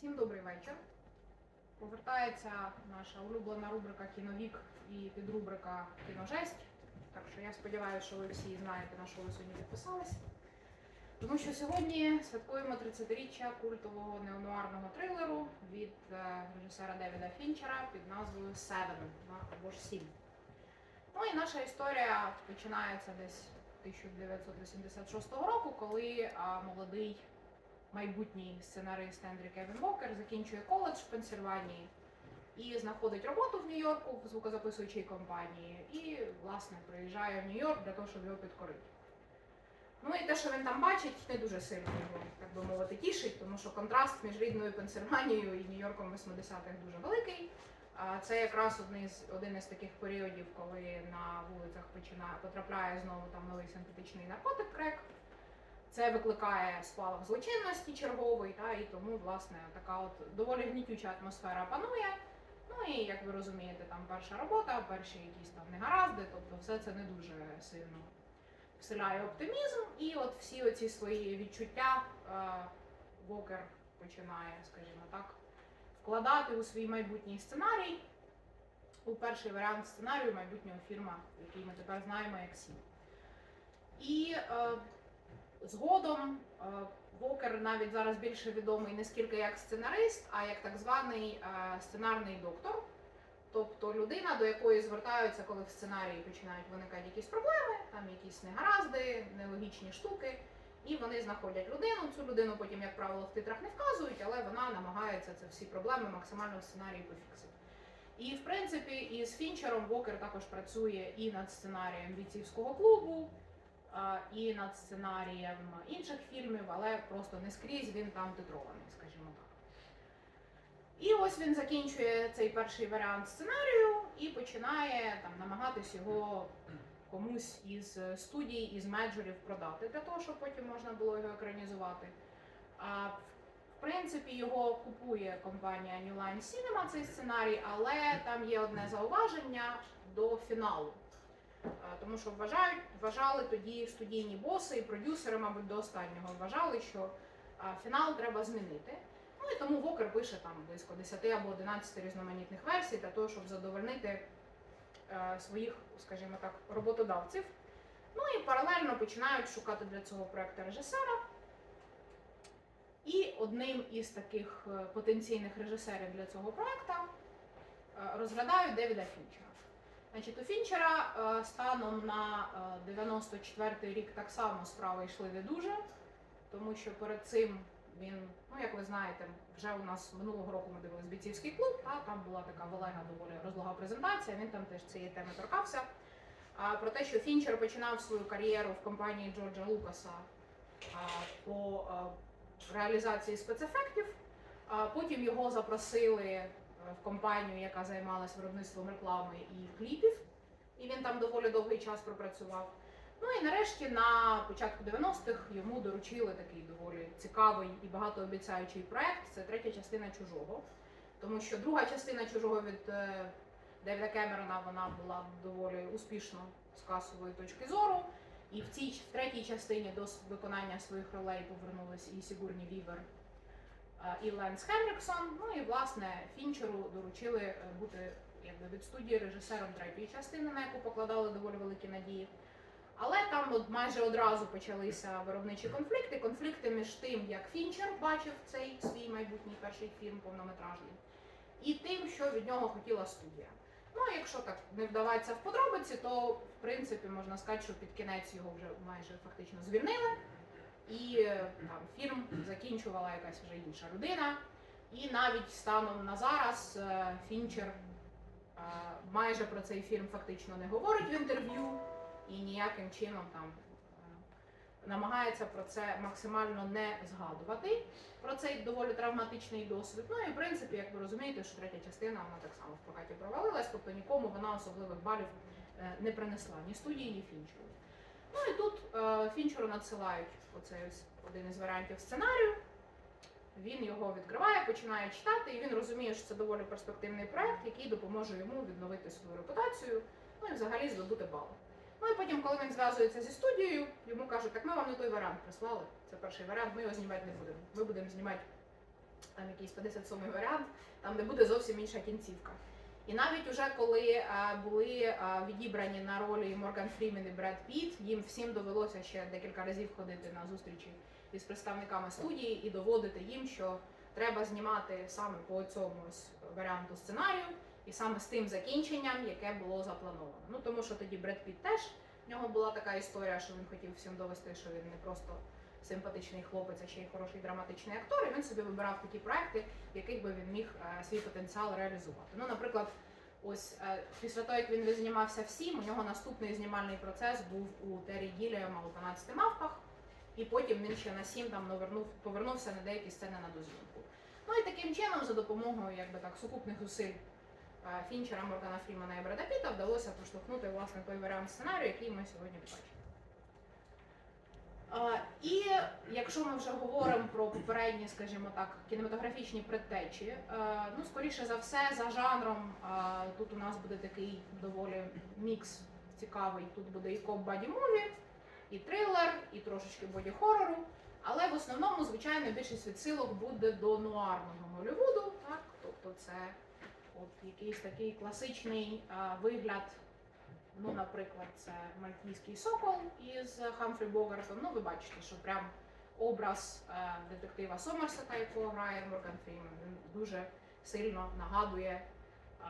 Всім добрий вечір. Повертається наша улюблена рубрика Кіновік і підрубрика Кіножесть. Так що я сподіваюся, що ви всі знаєте, на що ви сьогодні підписались. Тому що сьогодні святкуємо 30-річчя культового неонуарного трилеру від е, режисера Девіда Фінчера під назвою Seven або ж Сім. Ну і наша історія починається десь 1986 року, коли молодий майбутній сценарист Ендрі Кевін Вокер закінчує коледж в Пенсильванії і знаходить роботу в Нью-Йорку в звукозаписуючій компанії і, власне, приїжджає в Нью-Йорк для того, щоб його підкорити. Ну і те, що він там бачить, не дуже сильно його, так би мовити, тішить, тому що контраст між рідною Пенсильванією і Нью-Йорком 80-х дуже великий. А Це якраз один із, один із таких періодів, коли на вулицях починає потрапляє знову там новий синтетичний наркотик крек. Це викликає спалах злочинності черговий, та, і тому, власне, така от доволі гнітюча атмосфера панує. Ну і як ви розумієте, там перша робота, перші якісь там негаразди, тобто все це не дуже сильно вселяє оптимізм. І от всі оці свої відчуття Вокер починає, скажімо так, вкладати у свій майбутній сценарій, у перший варіант сценарію майбутнього фільму, який ми тепер знаємо як Сім. І е, згодом е, Вокер навіть зараз більше відомий не скільки як сценарист, а як так званий е, сценарний доктор. Тобто людина, до якої звертаються, коли в сценарії починають виникати якісь проблеми, там якісь негаразди, нелогічні штуки. І вони знаходять людину. Цю людину потім, як правило, в титрах не вказують, але вона намагається це всі проблеми максимально в сценарії пофіксити. І в принципі, із Фінчером Вокер також працює і над сценарієм бійцівського клубу, і над сценарієм інших фільмів, але просто не скрізь він там титрований, скажімо так. І ось він закінчує цей перший варіант сценарію і починає там намагатись його комусь із студій, із менеджерів продати для того, щоб потім можна було його екранізувати. А в принципі його купує компанія New Line Cinema, цей сценарій, але там є одне зауваження до фіналу. Тому що вважають, вважали тоді студійні боси і продюсери, мабуть, до останнього вважали, що фінал треба змінити. Ну і тому Вокер пише там близько 10 або 11 різноманітних версій для того, щоб задовольнити своїх, скажімо так, роботодавців. Ну і паралельно починають шукати для цього проекту режисера. І одним із таких е, потенційних режисерів для цього проекту е, розглядають Девіда Фінчера. Значить, у Фінчера е, станом на е, 94-й рік так само справи йшли не дуже, тому що перед цим він, ну як ви знаєте, вже у нас минулого року ми дивились бійцівський клуб, а там була така велика доволі розлога презентація. Він там теж цієї теми торкався. А, про те, що Фінчер починав свою кар'єру в компанії Джорджа Лукаса по а, реалізації спецефектів. А потім його запросили е, в компанію, яка займалась виробництвом реклами і кліпів, і він там доволі довгий час пропрацював. Ну і нарешті на початку 90-х йому доручили такий доволі цікавий і багатообіцяючий проект. Це третя частина чужого. Тому що друга частина чужого від е, Девіда Кемерона вона була доволі успішно з касової точки зору. І в цій в третій частині до виконання своїх ролей повернулись і Сігурні Вівер, і Ленс Хенріксон. Ну і власне Фінчеру доручили е, бути якби від студії режисером третьої частини, на яку покладали доволі великі надії. Але там от майже одразу почалися виробничі конфлікти. Конфлікти між тим, як Фінчер бачив цей свій майбутній перший фільм повнометражний, і тим, що від нього хотіла студія. Ну, якщо так не вдаватися в подробиці, то в принципі можна сказати, що під кінець його вже майже фактично звільнили, і е, там фільм закінчувала якась вже інша людина. І навіть станом на зараз е, Фінчер е, майже про цей фільм фактично не говорить в інтерв'ю і ніяким чином там намагається про це максимально не згадувати, про цей доволі травматичний досвід. Ну і в принципі, як ви розумієте, що третя частина вона так само в прокаті провалилась, тобто нікому вона особливих балів не принесла ні студії, ні Фінчеру. Ну і тут е, Фінчеру надсилають оцей один із варіантів сценарію. Він його відкриває, починає читати, і він розуміє, що це доволі перспективний проект, який допоможе йому відновити свою репутацію, ну і взагалі здобути бали. Ну і потім, коли він зв'язується зі студією, йому кажуть, так ми вам не той варіант прислали. Це перший варіант, ми його знімати не будемо. Ми будемо знімати там якийсь 57-й варіант, там де буде зовсім інша кінцівка. І навіть уже коли е, були е, відібрані на ролі Морган Фрімен і Бред Піт, їм всім довелося ще декілька разів ходити на зустрічі із представниками студії і доводити їм, що треба знімати саме по цьому варіанту сценарію, і саме з тим закінченням, яке було заплановано. Ну тому що тоді Бред Піт теж в нього була така історія, що він хотів всім довести, що він не просто симпатичний хлопець, а ще й хороший драматичний актор. І він собі вибирав такі проекти, в яких би він міг е, свій потенціал реалізувати. Ну, наприклад, ось е, після того, як він знімався всім, у нього наступний знімальний процес був у Террі Гіліама у 12 мавпах, і потім він ще на 7 там навернув, повернувся на деякі сцени на дозвінку. Ну і таким чином, за допомогою якби так сукупних зусиль е, Фінчера, Моргана Фрімана і Бреда Піта вдалося проштовхнути власне той варіант сценарію, який ми сьогодні бачимо. І якщо ми вже говоримо про попередні, скажімо так, кінематографічні предтечі, е, ну скоріше за все, за жанром е, тут у нас буде такий доволі мікс цікавий. Тут буде і коп баді муві, і трилер, і трошечки боді хорору. Але в основному, звичайно, більшість відсилок буде до нуарного Голлівуду, так? Тобто це от якийсь такий класичний е, вигляд Ну, наприклад, це Мальтійський сокол із Хамфрі Богартом. Ну, ви бачите, що прям образ е, детектива Сомерсета, якого грає Морган Фрімен, він дуже сильно нагадує е,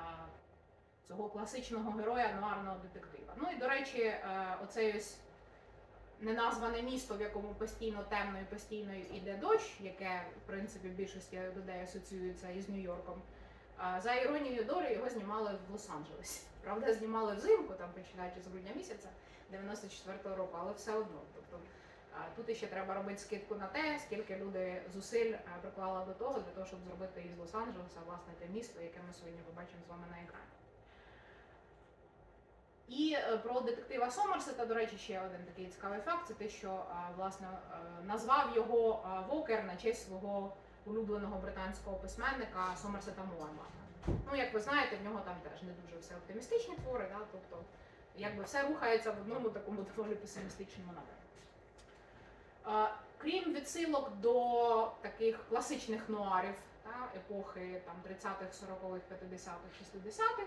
цього класичного героя нуарного детектива. Ну і до речі, е, оцей ось неназване місто, в якому постійно темно і постійно йде дощ, яке в принципі в більшості людей асоціюється із Нью-Йорком. За іронією долі його знімали в Лос-Анджелесі. Правда, знімали взимку, там починаючи з грудня місяця 94-го року, але все одно. Тобто тут іще треба робити скидку на те, скільки люди зусиль приклали до того, для того, щоб зробити із Лос-Анджелеса власне те місто, яке ми сьогодні побачимо з вами на екрані. І е, про детектива Сомерсета, до речі, ще один такий цікавий факт: це те, що власне е, назвав його Вокер на честь свого улюбленого британського письменника Сомерсета Муайма. Ну, як ви знаєте, в нього там теж не дуже все оптимістичні твори, да? тобто якби все рухається в одному такому доволі песимістичному напрямку. Е, Крім відсилок до таких класичних нуарів та, епохи там, 30-х, 40-х, 50-х, 60-х,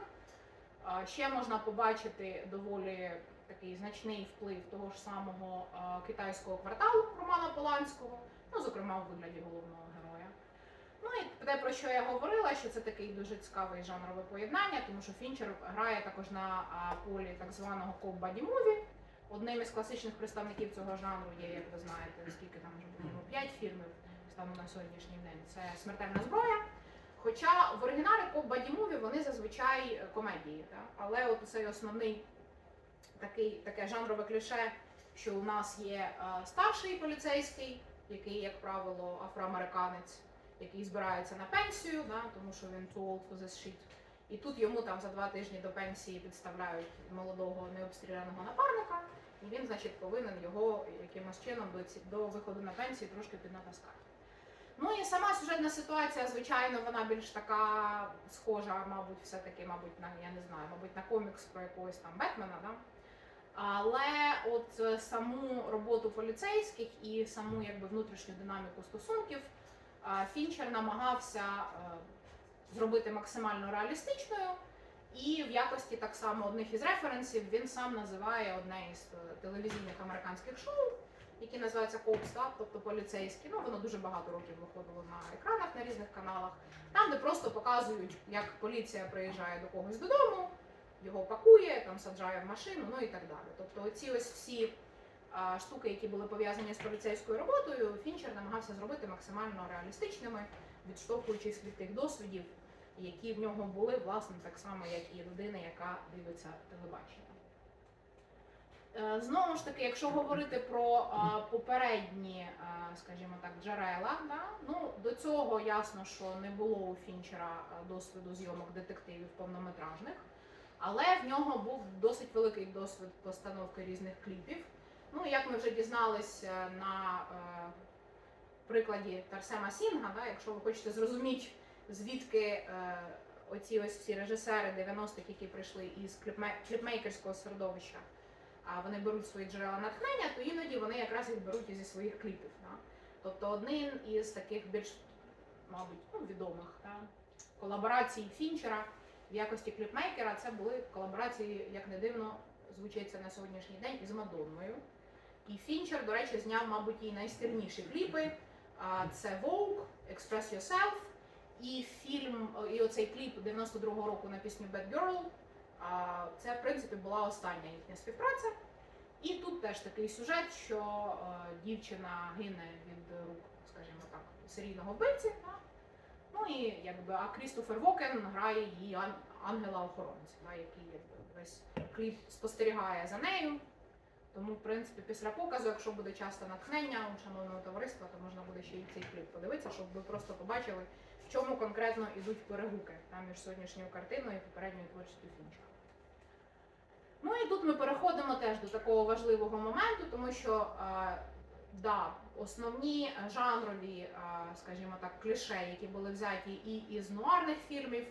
е, ще можна побачити доволі такий значний вплив того ж самого е, китайського кварталу Романа Поланського, ну, зокрема, у вигляді головного. Ну і те, про що я говорила, що це такий дуже цікавий жанрове поєднання, тому що Фінчер грає також на полі так званого коп баді муві. Одним із класичних представників цього жанру є, як ви знаєте, скільки там вже було 5 фільмів станом на сьогоднішній день. Це смертельна зброя. Хоча в оригіналі коп баді муві вони зазвичай комедії, так? але от цей основний такий, таке жанрове кліше, що у нас є старший поліцейський, який, як правило, афроамериканець, який збирається на пенсію, да, тому що він too old for this shit. І тут йому там за два тижні до пенсії підставляють молодого необстріляного напарника, і він, значить, повинен його якимось чином до, виходу на пенсію трошки піднатаскати. Ну і сама сюжетна ситуація, звичайно, вона більш така схожа, мабуть, все-таки, мабуть, на я не знаю, мабуть, на комікс про якогось там Бетмена, да? Але от е, саму роботу поліцейських і саму якби внутрішню динаміку стосунків Фінчер намагався е, зробити максимально реалістичною. І в якості так само одних із референсів він сам називає одне із е, телевізійних американських шоу, які називаються Cops, тобто поліцейські. Ну воно дуже багато років виходило на екранах на різних каналах, там, де просто показують, як поліція приїжджає до когось додому, його пакує, там саджає в машину, ну і так далі. Тобто, оці ось всі штуки, які були пов'язані з поліцейською роботою, Фінчер намагався зробити максимально реалістичними, відштовхуючись від тих досвідів, які в нього були, власне, так само, як і людини, яка дивиться телебачення. Е, Знову ж таки, якщо говорити про попередні, скажімо так, джерела, да, ну до цього ясно, що не було у Фінчера досвіду зйомок детективів повнометражних, але в нього був досить великий досвід постановки різних кліпів. Ну, як ми вже дізнались е, на е, прикладі Тарсема Сінга, да, якщо ви хочете зрозуміти, звідки е, оці ось всі режисери 90-х, які прийшли із кліпме- кліпмейкерського середовища, а вони беруть свої джерела натхнення, то іноді вони якраз їх беруть і зі своїх кліпів. Да. Тобто один із таких більш мабуть, ну, відомих та, колаборацій Фінчера в якості кліпмейкера. Це були колаборації, як не дивно, звучить це на сьогоднішній день із Мадонною. І Фінчер, до речі, зняв, мабуть, її найстильніші кліпи. Це Vogue, Express Yourself, і фільм, і оцей кліп 92-го року на пісню Bad Girl. Це, в принципі, була остання їхня співпраця. І тут теж такий сюжет, що дівчина гине від рук, скажімо так, серійного вбивці. Ну і якби, а Крістофер Вокен грає її ангела-охоронця, який якби, весь кліп спостерігає за нею. Тому, в принципі, після показу, якщо буде часто натхнення у шановного товариства, то можна буде ще й цей кліп подивитися, щоб ви просто побачили, в чому конкретно йдуть перегуки там між сьогоднішньою картиною і попередньою творчістю Фінчера. Ну і тут ми переходимо теж до такого важливого моменту, тому що е, да, основні жанрові, е, скажімо так, кліше, які були взяті і із нуарних фільмів,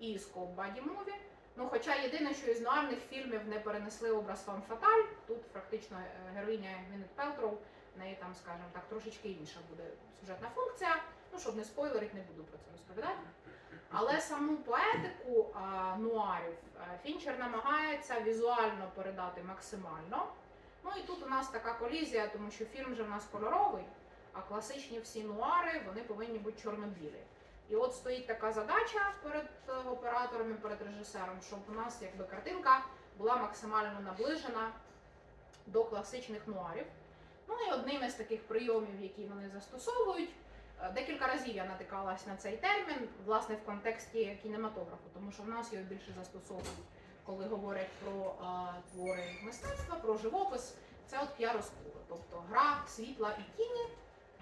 і з Баді Муві. Ну, хоча єдине, що із нуарних фільмів не перенесли образ Фан Фаталь, тут фактично е, героїня Гвінет Пелтроу, в неї там, скажімо так, трошечки інша буде сюжетна функція. Ну, щоб не спойлерить, не буду про це розповідати. Але саму поетику а, нуарів а, Фінчер намагається візуально передати максимально. Ну і тут у нас така колізія, тому що фільм же в нас кольоровий, а класичні всі нуари вони повинні бути чорно-білі. І от стоїть така задача перед е, оператором і перед режисером, щоб у нас якби картинка була максимально наближена до класичних нуарів. Ну і одним із таких прийомів, які вони застосовують, е, декілька разів я натикалась на цей термін, власне, в контексті кінематографу, тому що в нас його більше застосовують, коли говорять про а, твори мистецтва, про живопис. Це от піароскура, тобто гра світла і тіні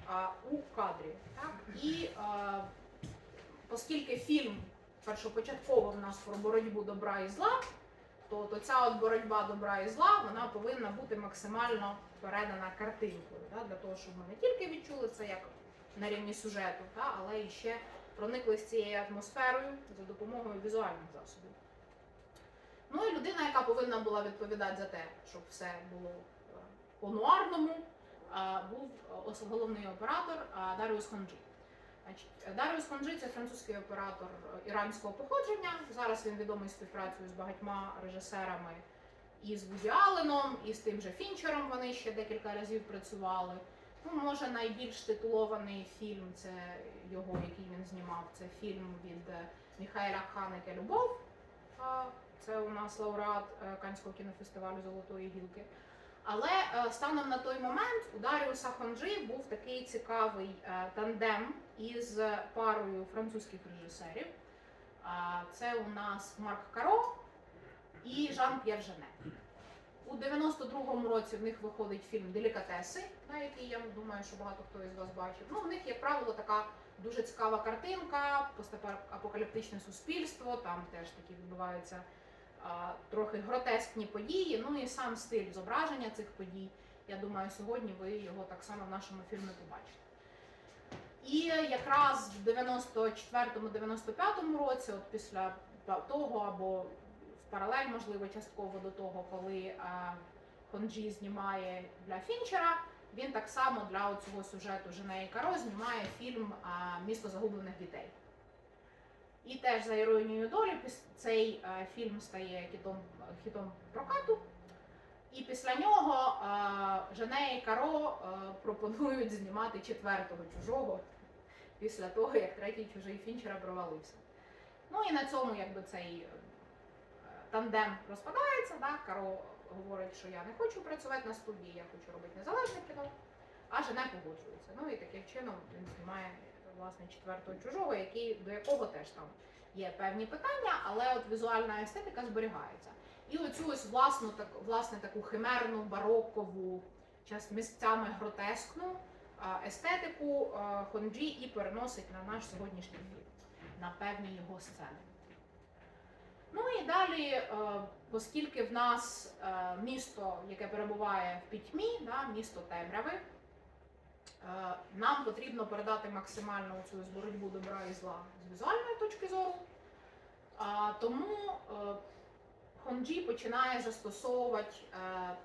а, у кадрі. Так? І а, оскільки фільм першопочатково в нас про боротьбу добра і зла, то, то ця от боротьба добра і зла вона повинна бути максимально передана картинкою, да, для того, щоб ми не тільки відчули це як на рівні сюжету, та, але і ще прониклися цією атмосферою за допомогою візуальних засобів. Ну і людина, яка повинна була відповідати за те, щоб все було е, по-нуарному, е, був е, головний оператор Даріус Хонджі. Даріус Хонджі це французький оператор іранського походження. Зараз він відомий співпрацею з багатьма режисерами і з Вуді Алленом, і з тим же Фінчером вони ще декілька разів працювали. Ну, може, найбільш титулований фільм це його, який він знімав. Це фільм від Міхайля Ханеке Любов. Це у нас лауреат е, Канського кінофестивалю Золотої гілки. Але е, станом на той момент у Даріуса Хонджі був такий цікавий е, тандем із парою французьких режисерів. Це у нас Марк Каро і Жан-П'єр Жене. У 92-му році в них виходить фільм Делікатеси, на який я думаю, що багато хто із вас бачив. Ну, в них, як правило, така дуже цікава картинка, постапокаліптичне суспільство, там теж такі відбуваються а, трохи гротескні події. Ну і сам стиль зображення цих подій. Я думаю, сьогодні ви його так само в нашому фільмі побачите. І якраз в 94-95 році, от після того або в паралель, можливо, частково до того, коли а, Хонджі знімає для Фінчера, він так само для цього сюжету Жене і Каро знімає фільм а, Місто загублених дітей. І теж за іронією долі цей е, фільм стає хітом, хітом прокату. І після нього Жене і Каро пропонують знімати четвертого чужого після того, як третій чужий Фінчера провалився. Ну і на цьому якби цей е, тандем розпадається. Да? Каро говорить, що я не хочу працювати на студії, я хочу робити незалежне кіно, а Жене погоджується. Ну і таким чином він знімає власне четвертого чужого, який, до якого теж там є певні питання, але от візуальна естетика зберігається. І оцю ось власну так, власне таку химерну, барокову, місцями гротескну естетику Хонджі і переносить на наш сьогоднішній фільм, на певні його сцени. Ну і далі, е, оскільки в нас е, місто, яке перебуває в пітьмі, да, місто темряви, е, нам потрібно передати максимально цю боротьбу добра і зла з візуальної точки зору. Тому Хонджі починає застосовувати е,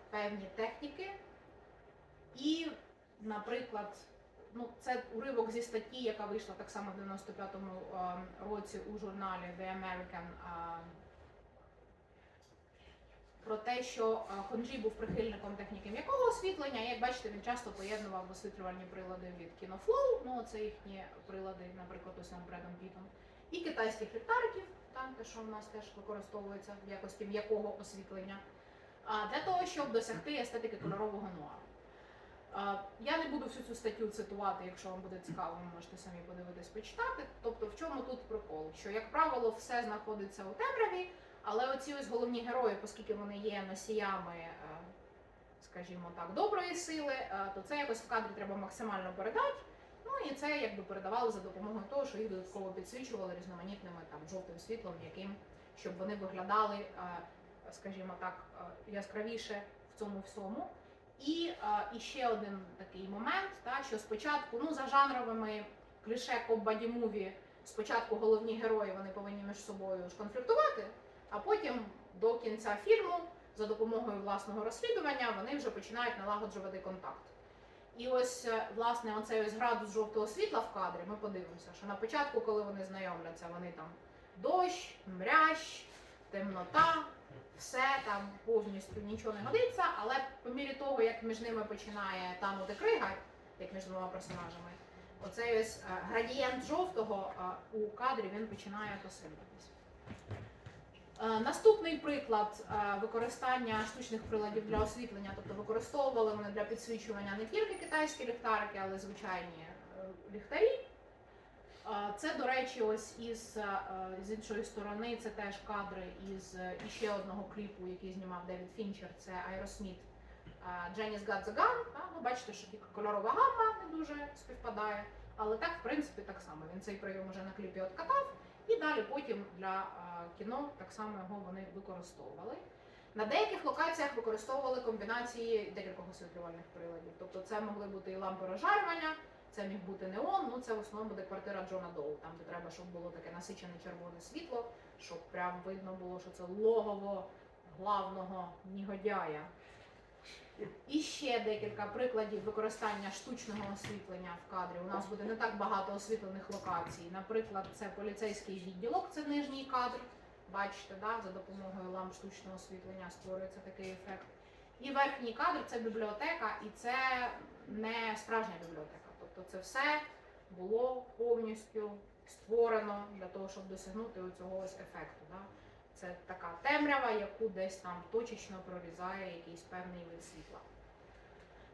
певні техніки, і, наприклад, ну, це уривок зі статті, яка вийшла так само в 95-му е, році у журналі The American. е, Про те, що е, Хонджі був прихильником техніки м'якого освітлення. Як бачите, він часто поєднував освітлювальні прилади від Kinoфlow, ну це їхні прилади, наприклад, ось нам Бредом Пітом, і китайських ліхтариків, те, що в нас теж використовується в якості м'якого освітлення, для того, щоб досягти естетики кольорового нуару. Я не буду всю цю статтю цитувати, якщо вам буде цікаво, ви можете самі подивитись, почитати. Тобто, в чому тут прикол? Що, як правило, все знаходиться у темряві, але оці ось головні герої, оскільки вони є носіями, е, скажімо так, доброї сили, е, то це якось в кадрі треба максимально передати. Ну і це якби передавали за допомогою того, що їх додатково підсвічували різноманітними там жовтим світлом, яким, щоб вони виглядали, е, скажімо так, е, яскравіше в цьому всьому. І, е, і ще один такий момент, та, що спочатку, ну за жанровими кліше коббаді муві, спочатку головні герої вони повинні між собою ж конфліктувати, а потім до кінця фільму за допомогою власного розслідування вони вже починають налагоджувати контакт. І ось е, власне оцей ось градус жовтого світла в кадрі. Ми подивимося, що на початку, коли вони знайомляться, вони там дощ, мрящ, темнота, все там повністю нічого не годиться, але по мірі того, як між ними починає танути крига, як між двома персонажами, оцей ось е, градієнт жовтого е, у кадрі він починає посилюватись. Е, Наступний приклад е, використання штучних приладів для освітлення, тобто використовували вони для підсвічування не тільки китайські ліхтарики, але й звичайні е, ліхтарі. Це, до речі, ось із з іншої сторони, це теж кадри із іще одного кліпу, який знімав Девід Фінчер, це Aerosmith Jenny's Got the Gun. Та, Ну, бачите, що кольорова гамма не дуже співпадає. Але так, в принципі, так само. Він цей прийом уже на кліпі откатав, і далі потім для е, кіно так само його вони використовували. На деяких локаціях використовували комбінації декількох освітлювальних приладів. Тобто це могли бути і лампи розжарювання, це міг бути неон, ну це в основному буде квартира Джона Доу, там де треба, щоб було таке насичене червоне світло, щоб прям видно було, що це логово главного негодяя. І ще декілька прикладів використання штучного освітлення в кадрі. У нас буде не так багато освітлених локацій. Наприклад, це поліцейський відділок, це нижній кадр. Бачите, да, за допомогою ламп штучного освітлення створюється такий ефект. І верхній кадр це бібліотека, і це не справжня бібліотека. Тобто це все було повністю створено для того, щоб досягнути цього ефекту. Да? Це така темрява, яку десь там точечно прорізає якийсь певний вид світла.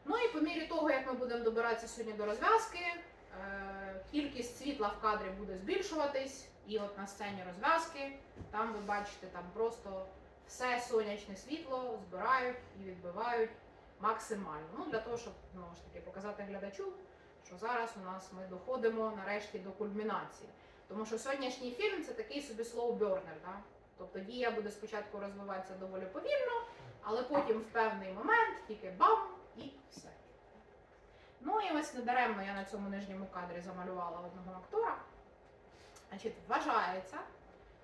Ну і по мірі того, як ми будемо добиратися сьогодні до розв'язки, е, кількість світла в кадрі буде збільшуватись. І от на сцені розв'язки, там ви бачите там просто все сонячне світло збирають і відбивають максимально. Ну, для того, щоб знову ж таки показати глядачу, що зараз у нас ми доходимо нарешті до кульмінації. Тому що сьогоднішній фільм це такий собі burner, да? Тобто дія буде спочатку розвиватися доволі повільно, але потім в певний момент тільки бам і все. Ну і ось недаремно я на цьому нижньому кадрі замалювала одного актора. Значить, вважається,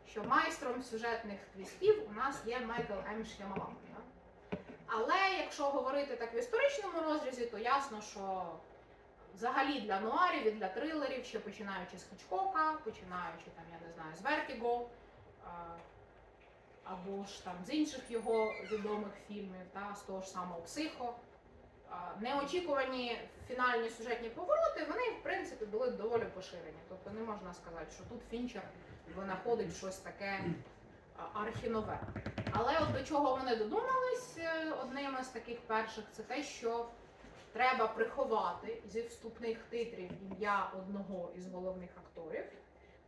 що майстром сюжетних твістів у нас є Майкл М. Ш'ямалан. Але якщо говорити так в історичному розрізі, то ясно, що взагалі для нуарів і для трилерів, ще починаючи з Хічкока, починаючи там, я не знаю, з Вертіго, або ж там з інших його відомих фільмів, та, з того ж самого Психо. Неочікувані фінальні сюжетні повороти, вони в принципі були доволі поширені. Тобто не можна сказати, що тут Фінчер винаходить щось таке архінове. Але от до чого вони додумались, е, одним із таких перших, це те, що треба приховати зі вступних титрів ім'я одного із головних акторів,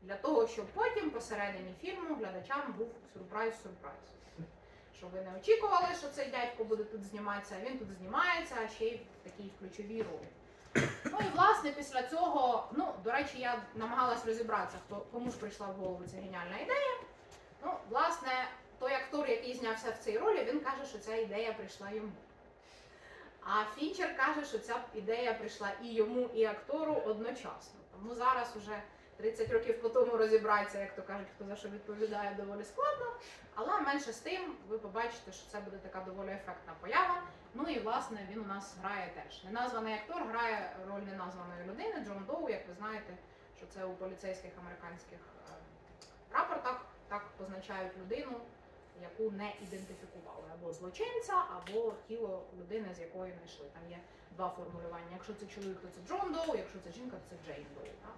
для того, щоб потім посередині фільму глядачам був сюрприз-сюрприз. Щоб ви не очікували, що цей дядько буде тут зніматися, а він тут знімається, а ще й в такій ключовій ролі. Ну і власне після цього, ну до речі, я намагалась розібратися, хто кому ж прийшла в голову ця геніальна ідея. Ну, власне, той актор, який знявся в цій ролі, він каже, що ця ідея прийшла йому. А Фінчер каже, що ця ідея прийшла і йому, і актору одночасно. Тому зараз уже 30 років по тому розібратися, як то кажуть, хто за що відповідає, доволі складно. Але менше з тим, ви побачите, що це буде така доволі ефектна поява. Ну і власне він у нас грає теж. Неназваний актор грає роль неназваної людини Джон Доу, як ви знаєте, що це у поліцейських американських е, рапортах так позначають людину, яку не ідентифікували або злочинця, або тіло людини, з якої знайшли. Там є два формулювання. Якщо це чоловік, то це Джон Доу, якщо це жінка, то це Джейн Доу. Так?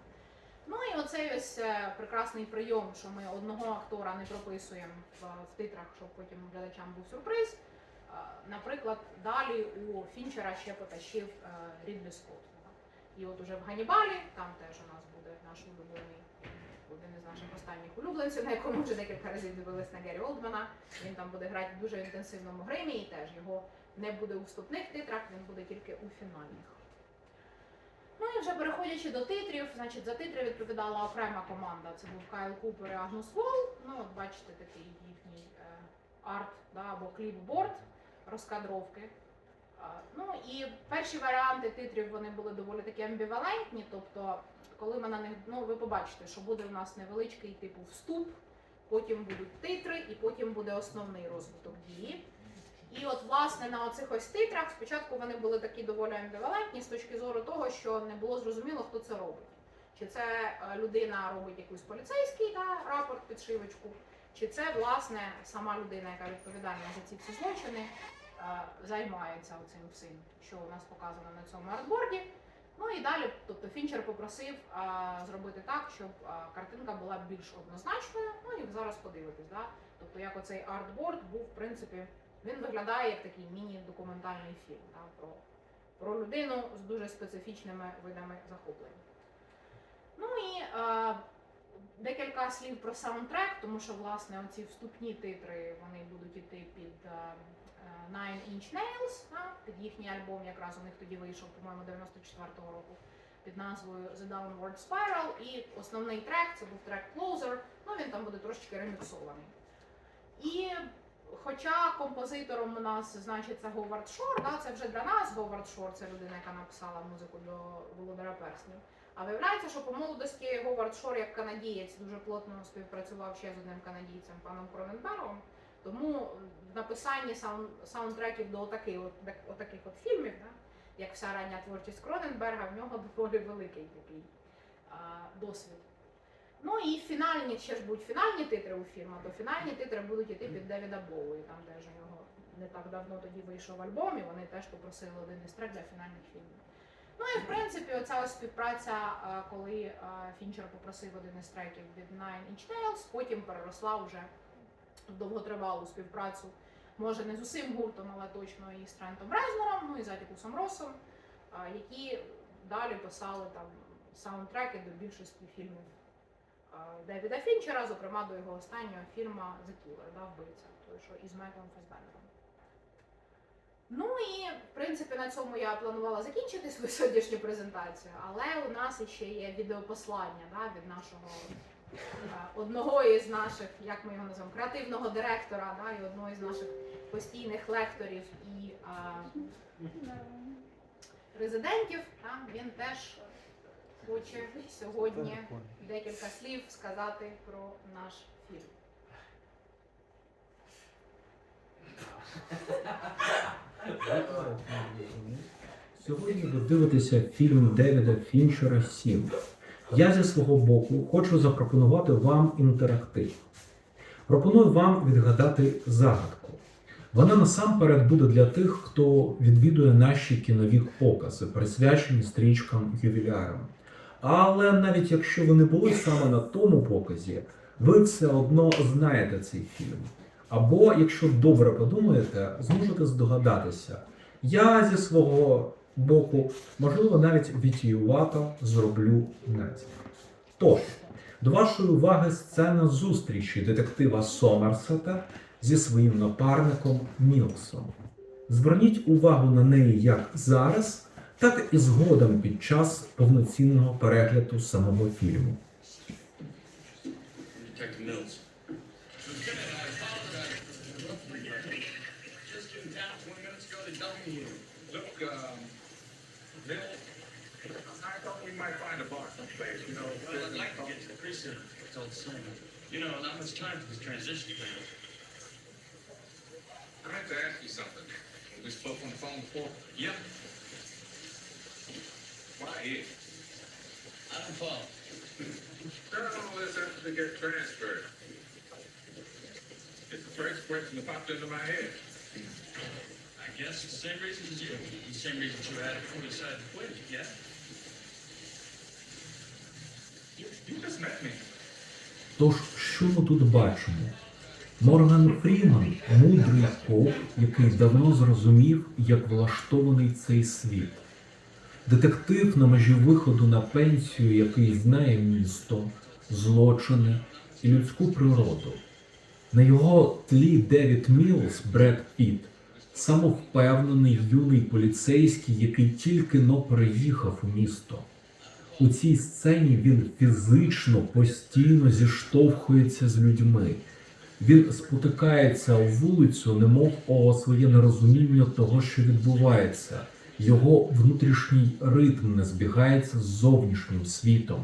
Ну і оцей ось е, прекрасний прийом, що ми одного актора не прописуємо в, титрах, щоб потім глядачам був сюрприз. Е, Наприклад, далі у Фінчера ще потащив е, Рідлі Скотт. І от уже в Ганнібалі, там теж у нас буде наш улюблений, один із наших останніх улюбленців, на якому вже декілька разів дивились на Гері Олдмана. Він там буде грати в дуже інтенсивному гримі, і теж його не буде у вступних титрах, він буде тільки у фінальних. Ну і вже переходячи до титрів, значить за титри відповідала окрема команда. Це був Кайл Купер і Агнус Вол. Ну, от бачите, такий їхній е, арт да, або кліпборд розкадровки. А, Ну і перші варіанти титрів вони були доволі такі амбівалентні. Тобто, коли ми на них, ну ви побачите, що буде у нас невеличкий типу вступ, потім будуть титри, і потім буде основний розвиток дії. І от, власне, на оцих ось титрах спочатку вони були такі доволі амбівалентні з точки зору того, що не було зрозуміло, хто це робить. Чи це е, людина робить якийсь поліцейський да, рапорт, підшивочку, чи це, власне, сама людина, яка відповідальна за ці всі злочини, е, займається цим всім, що у нас показано на цьому артборді. Ну і далі, тобто Фінчер попросив е, зробити так, щоб е, картинка була більш однозначною. Ну і зараз подивитись, да? тобто як оцей артборд був, в принципі, він виглядає як такий міні-документальний фільм да? про, про людину з дуже специфічними видами захоплень. Ну і е, декілька слів про саундтрек, тому що власне оці вступні титри вони будуть іти під е, е, Nine Inch Nails, да, під їхній альбом, якраз у них тоді вийшов, по-моєму, 94-го року під назвою The Downward Spiral. І основний трек це був трек Closer, ну він там буде трошечки реміксований. І хоча композитором у нас значиться Говард Шор, да, це вже для нас Говард Шор, це людина, яка написала музику до Володара Перснів. А виявляється, що по молодості Говард Шор як канадієць дуже плотно співпрацював ще з одним канадійцем, паном Кроненбергом. Тому в написанні саунд, саундтреків до отаких от, так- отаких от фільмів, да, як вся рання творчість Кроненберга, в нього доволі великий такий а, досвід. Ну і фінальні, ще ж будуть фінальні титри у фільму, то фінальні титри будуть іти під Девіда Боуї. Там теж у нього не так давно тоді вийшов альбом, і вони теж попросили один із трек для фінальних фільмів. Ну і в принципі, оця ось співпраця, е, коли е, Фінчер попросив один із треків від Nine Inch Nails, потім переросла вже в довготривалу співпрацю. Може не з усім гуртом, але точно і з Трентом Резнером, ну і з Атікусом Росом, е, які далі писали там саундтреки до більшості фільмів Девіда Фінчера, зокрема до його останнього фільму The Killer, да, вбивця, той, що із Майклом Фасбендером. Ну і в принципі на цьому я планувала закінчити свою сьогоднішню презентацію, але у нас ще є відеопослання да, від нашого е, одного із наших, як ми його називаємо, креативного директора, да, і одного із наших постійних лекторів і е, резидентів. Да, він теж хоче сьогодні декілька слів сказати про наш фільм. Сьогодні ви дивитеся фільм Девіда Фінчера «Сім». Я зі свого боку хочу запропонувати вам інтерактив. Пропоную вам відгадати загадку. Вона насамперед буде для тих, хто відвідує наші кінові покази, присвячені стрічкам ювілярам. Але навіть якщо ви не були саме на тому показі, ви все одно знаєте цей фільм. Або, якщо добре подумаєте, зможете здогадатися. Я зі свого боку, можливо, навіть вітіювато зроблю натяк. Тож, до вашої уваги сцена зустрічі детектива Сомерсета зі своїм напарником Мілсом. Зверніть увагу на неї як зараз, так і згодом під час повноцінного перегляду самого фільму. Um, you know. Not much time for this transition thing. I have to ask you something. We spoke on the phone before. Yep, here? I don't follow. Done all this after they get transferred. It's the first question that popped into my head. I guess the same reasons as you. The same reasons you had before you decided to quit, yeah? You, you just met me. Тож, що ми тут бачимо? Морган Фріман мудрий коп, який давно зрозумів, як влаштований цей світ. Детектив на межі виходу на пенсію, який знає місто, злочини і людську природу. На його тлі Девід Мілс, Бред Піт, самовпевнений юний поліцейський, який тільки но переїхав у місто. У цій сцені він фізично постійно зіштовхується з людьми. Він спотикається у вулицю, немов о своє нерозуміння того, що відбувається. Його внутрішній ритм не збігається з зовнішнім світом,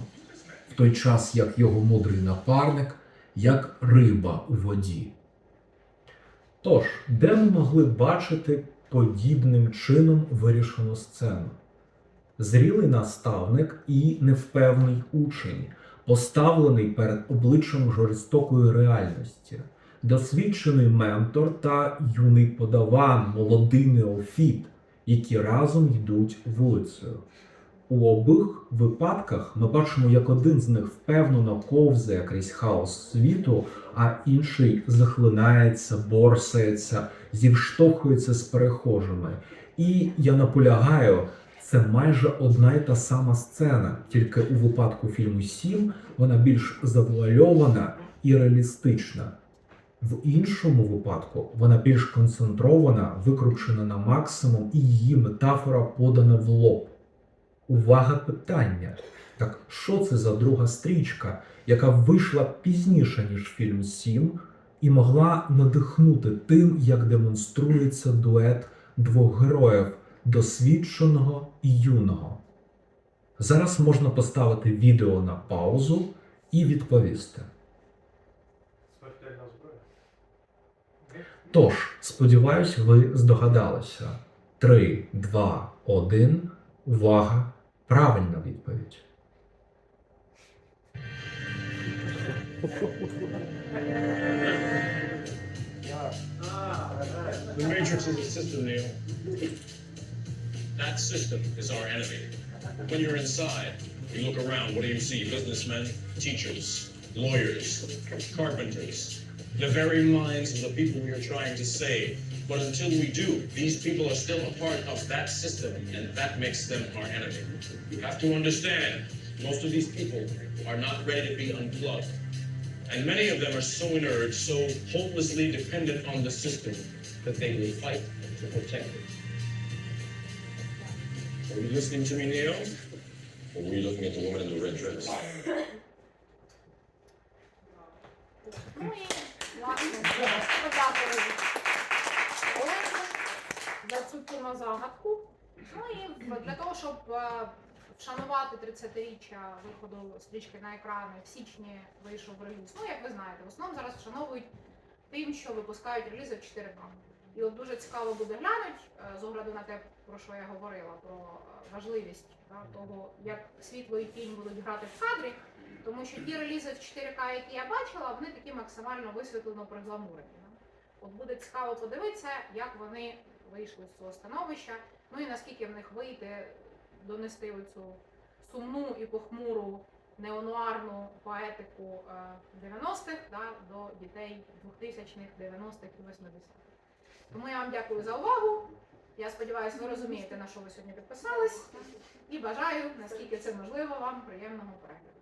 в той час як його мудрий напарник, як риба у воді. Тож, де ми могли бачити подібним чином вирішену сцену? Зрілий наставник і невпевний учень, поставлений перед обличчям жорстокої реальності, досвідчений ментор та юний подаван, молодий неофіт, які разом йдуть вулицею. У обох випадках ми бачимо, як один з них впевнено ковзає крізь хаос світу, а інший захлинається, борсається, зівштовхується з перехожими. І я наполягаю, це майже одна й та сама сцена, тільки у випадку фільму Сім вона більш завуальована і реалістична. В іншому випадку вона більш концентрована, викручена на максимум, і її метафора подана в лоб. Увага питання. Так що це за друга стрічка, яка вийшла пізніше, ніж фільм Сім, і могла надихнути тим, як демонструється дует двох героїв досвідченого і юного. Зараз можна поставити відео на паузу і відповісти. Смертельна зброя. Тож, сподіваюсь, ви здогадалися. 3, 2, 1. Увага! Правильна відповідь. The Matrix is a system, Neo. That system is our enemy. When you're inside, you look around, what do you see? Businessmen, teachers, lawyers, carpenters, the very minds of the people we are trying to save. But until we do, these people are still a part of that system, and that makes them our enemy. You have to understand, most of these people are not ready to be unplugged. And many of them are so inert, so hopelessly dependent on the system that they will fight to protect it. Are you listening to me, Neo? Or were you looking at the woman in the red dress? Ну і власне подякую Олегу за цю кінозагадку. Ну і для того, щоб е, вшанувати 30-річчя виходу стрічки на екрани в січні вийшов реліз. Ну, як ви знаєте, в основному зараз вшановують тим, що випускають релізи в 4 к І от дуже цікаво буде глянути, е, з огляду на те, про що я говорила, про е, важливість того, як світло і тінь будуть грати в кадрі. Тому що ті релізи в 4К, які я бачила, вони такі максимально висвітлено пригламурені. От буде цікаво подивитися, як вони вийшли з цього становища, ну і наскільки в них вийде донести оцю сумну і похмуру неонуарну поетику е, 90-х да, до дітей 2000-х, 90-х і 80-х. Тому я вам дякую за увагу. Я сподіваюся, ви розумієте, на що ви сьогодні підписались. І бажаю, наскільки це можливо, вам приємного перегляду.